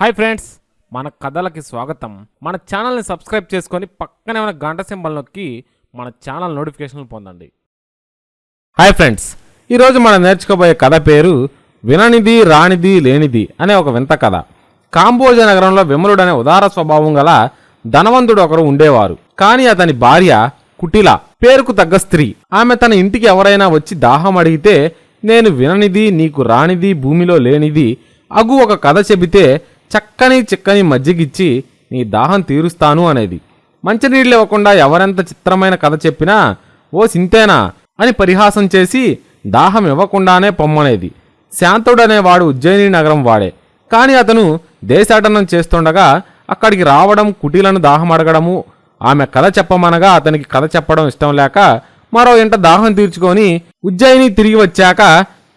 Hi friends మన కథలకి స్వాగతం. మన ఛానల్ని సబ్స్క్రైబ్ చేసుకొని పక్కనే ఉన్న గంట సింబల్ నొక్కి మన ఛానల్ నోటిఫికేషన్లు పొందండి. హాయ్ ఫ్రెండ్స్ ఈరోజు మనం నేర్చుకోబోయే కథ పేరు విననిది రానిది లేనిది అనే ఒక వింత కథ. కాంబోజ నగరంలో విమలుడు అనే ఉదార స్వభావం గల ధనవంతుడు ఒకరు ఉండేవారు. కానీ అతని భార్య కుటిల పేరుకు తగ్గ స్త్రీ. ఆమె తన ఇంటికి ఎవరైనా వచ్చి దాహం అడిగితే నేను విననిది నీకు రానిది భూమిలో లేనిది అగు ఒక కథ చెబితే చక్కని చిక్కని మజ్జిగిచ్చి నీ దాహం తీరుస్తాను అనేది. మంచినీళ్ళు ఇవ్వకుండా ఎవరెంత చిత్రమైన కథ చెప్పినా ఓ సింతేనా అని పరిహాసం చేసి దాహం ఇవ్వకుండానే పొమ్మనేది. శాంతుడనేవాడు ఉజ్జయిని నగరం వాడే. కానీ అతను దేశాటనం చేస్తుండగా అక్కడికి రావడం కుటీలను దాహం అడగడము ఆమె కథ చెప్పమనగా అతనికి కథ చెప్పడం ఇష్టం లేక మరో ఇంట దాహం తీర్చుకొని ఉజ్జయిని తిరిగి వచ్చాక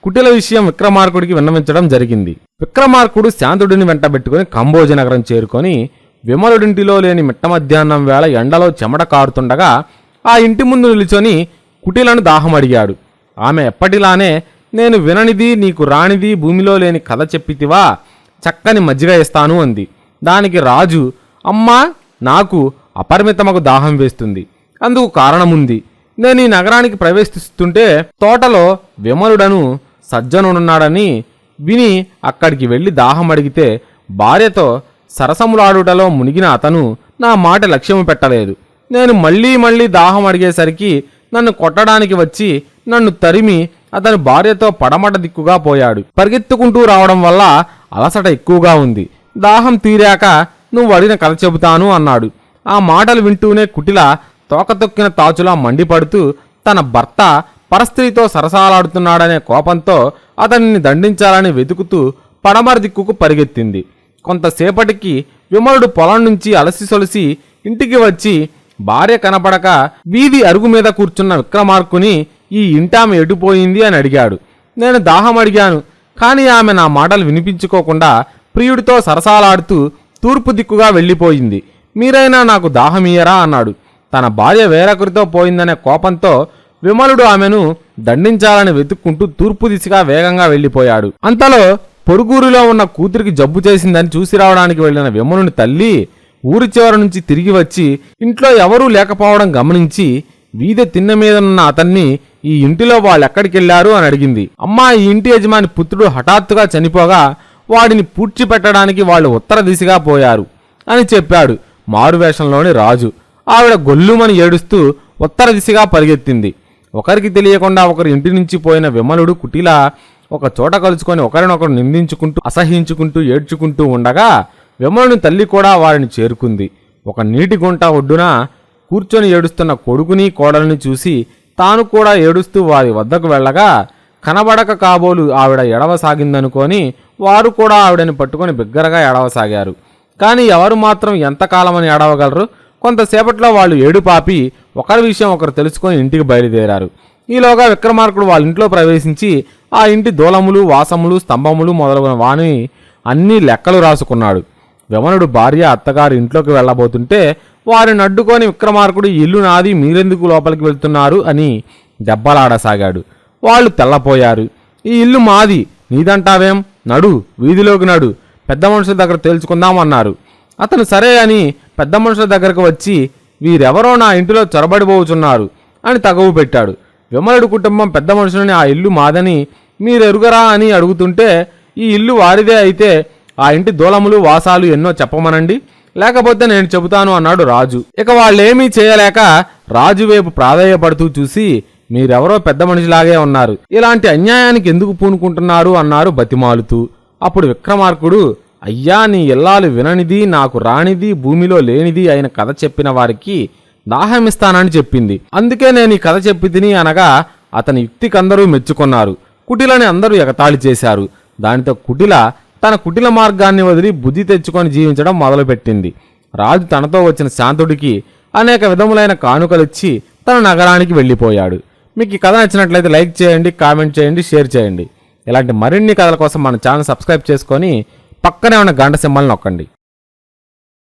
కుటిల విషయం విక్రమార్కుడికి విన్నవించడం జరిగింది. విక్రమార్కుడు శాంతుడిని వెంటబెట్టుకుని కంబోజ నగరం చేరుకొని విమలుడింటిలో లేని మిట్ట మధ్యాహ్నం వేళ ఎండలో చెమట కారుతుండగా ఆ ఇంటి ముందు నిలుచొని కుటిలను దాహం అడిగాడు. ఆమె ఎప్పటిలానే నేను విననిది నీకు రానిది భూమిలో లేని కథ చెప్పితివా చక్కని మజ్జిగ ఇస్తాను అంది. దానికి రాజు అమ్మా నాకు అపరిమితమకు దాహం వేస్తుంది. అందుకు కారణముంది. నేను ఈ నగరానికి ప్రవేశిస్తుంటే తోటలో విమలుడను సజ్జనుడున్నాడని విని అక్కడికి వెళ్ళి దాహం అడిగితే భార్యతో సరసములాడుటలో మునిగిన అతను నా మాట లక్ష్యము పెట్టలేదు. నేను మళ్ళీ మళ్ళీ దాహం అడిగేసరికి నన్ను కొట్టడానికి వచ్చి నన్ను తరిమి అతని భార్యతో పడమట దిక్కుగా పోయాడు. పరిగెత్తుకుంటూ రావడం వల్ల అలసట ఎక్కువగా ఉంది. దాహం తీరాక నువ్వు అడిగిన కథ చెబుతాను అన్నాడు. ఆ మాటలు వింటూనే కుటిల తోకతొక్కిన తాచులా మండిపడుతూ తన భర్త పరస్త్రీతో సరసాలాడుతున్నాడనే కోపంతో అతనిని దండించాలని వెతుకుతూ పడమర దిక్కుకు పరిగెత్తింది. కొంతసేపటికి విమలుడు పొలం నుంచి అలసి సొలసి ఇంటికి వచ్చి భార్య కనపడక వీధి అరుగు మీద కూర్చున్న విక్రమార్కుని ఈ ఇంటామె ఎటుపోయింది అని అడిగాడు. నేను దాహం అడిగాను కానీ ఆమె నా మాటలు వినిపించుకోకుండా ప్రియుడితో సరసాలాడుతూ తూర్పు దిక్కుగా వెళ్ళిపోయింది. మీరైనా నాకు దాహమీయరా అన్నాడు. తన భార్య వేరొకరితో పోయిందనే కోపంతో విమలుడు ఆమెను దండించాలని వెతుక్కుంటూ తూర్పు దిశగా వేగంగా వెళ్ళిపోయాడు. అంతలో పొరుగురులో ఉన్న కూతురికి జబ్బు చేసిందని చూసి రావడానికి వెళ్ళిన విమలుని తల్లి ఊరి చివర నుంచి తిరిగి వచ్చి ఇంట్లో ఎవరూ లేకపోవడం గమనించి వీధి తిన్న మీదనున్న అతన్ని ఈ ఇంటిలో వాళ్ళెక్కడికెళ్ళారు? అని అడిగింది. అమ్మా ఈ ఇంటి యజమాని పుత్రుడు హఠాత్తుగా చనిపోగా వాడిని పూడ్చిపెట్టడానికి వాళ్ళు ఉత్తర దిశగా పోయారు అని చెప్పాడు మారువేషంలోని రాజు. ఆవిడ గొల్లుమని ఏడుస్తూ ఉత్తర దిశగా పరిగెత్తింది. ఒకరికి తెలియకుండా ఒకరి ఇంటి నుంచి పోయిన విమలుడు కుటిల ఒక చోట కలుసుకొని ఒకరినొకరు నిందించుకుంటూ అసహించుకుంటూ ఏడ్చుకుంటూ ఉండగా విమలుని తల్లి కూడా వారిని చేరుకుంది. ఒక నీటి గుంట ఒడ్డున కూర్చొని ఏడుస్తున్న కొడుకుని కోడలిని చూసి తాను కూడా ఏడుస్తూ వారి వద్దకు వెళ్ళగా కనబడక కాబోలు ఆవిడ ఎడవసాగిందనుకొని వారు కూడా ఆవిడని పట్టుకొని బిగ్గరగా ఎడవసాగారు కానీ ఎవరు మాత్రం ఎంతకాలమని ఏడవగలరు కొంతసేపట్లో వాళ్ళు ఏడుపాపి ఒకరి విషయం ఒకరు తెలుసుకొని ఇంటికి బయలుదేరారు. ఈలోగా విక్రమార్కుడు వాళ్ళ ఇంట్లో ప్రవేశించి ఆ ఇంటి దూలములు వాసములు స్తంభములు మొదలగున వాని అన్నీ లెక్కలు రాసుకున్నాడు. విమనుడు భార్య అత్తగారు ఇంట్లోకి వెళ్ళబోతుంటే వారిని అడ్డుకొని విక్రమార్కుడు "ఈ ఇల్లు నాది మీరెందుకు లోపలికి వెళ్తున్నారు అని దెబ్బలాడసాగాడు. వాళ్ళు తెల్లపోయారు. ఈ ఇల్లు మాది నీదంటావేం? నడు వీధిలోకి నడు పెద్ద మనుషుల దగ్గర తేల్చుకుందామన్నారు. అతను సరే అని పెద్ద మనుషుల దగ్గరకు వచ్చి వీరెవరో నా ఇంటిలో చొరబడిపోచున్నారు అని తగవు పెట్టాడు. విమలుడు కుటుంబం పెద్ద మనుషులని ఆ ఇల్లు మాదని మీరెరుగరా అని అడుగుతుంటే ఈ ఇల్లు వారిదే అయితే ఆ ఇంటి దూలములు వాసాలు ఎన్నో చెప్పమనండి. లేకపోతే నేను చెబుతాను అన్నాడు రాజు. ఇక వాళ్ళేమీ చేయలేక రాజు వైపు ప్రాధాయపడుతూ చూసి మీరెవరో పెద్ద మనిషిలాగే ఉన్నారు. ఇలాంటి అన్యాయానికి ఎందుకు పూనుకుంటున్నారు అన్నారు బతిమాలుతూ. అప్పుడు విక్రమార్కుడు అయ్యా నీ ఇల్లాలు విననిది నాకు రానిది భూమిలో లేనిది అయిన కథ చెప్పిన వారికి దాహమిస్తానని చెప్పింది. అందుకే నేను ఈ కథ చెప్పి తిని అనగా అతని యుక్తికందరూ మెచ్చుకున్నారు. కుటిలని అందరూ ఎగతాళి చేశారు. దానితో కుటిల తన కుటిల మార్గాన్ని వదిలి బుద్ధి తెచ్చుకొని జీవించడం మొదలుపెట్టింది. రాజు తనతో వచ్చిన శాంతుడికి అనేక విధములైన కానుకలిచ్చి తన నగరానికి వెళ్ళిపోయాడు. మీకు ఈ కథ నచ్చినట్లయితే లైక్ చేయండి కామెంట్ చేయండి షేర్ చేయండి. ఇలాంటి మరిన్ని కథల కోసం మన ఛానల్ సబ్స్క్రైబ్ చేసుకొని పక్కనే ఉన్న గంట సింబల్ నొక్కండి.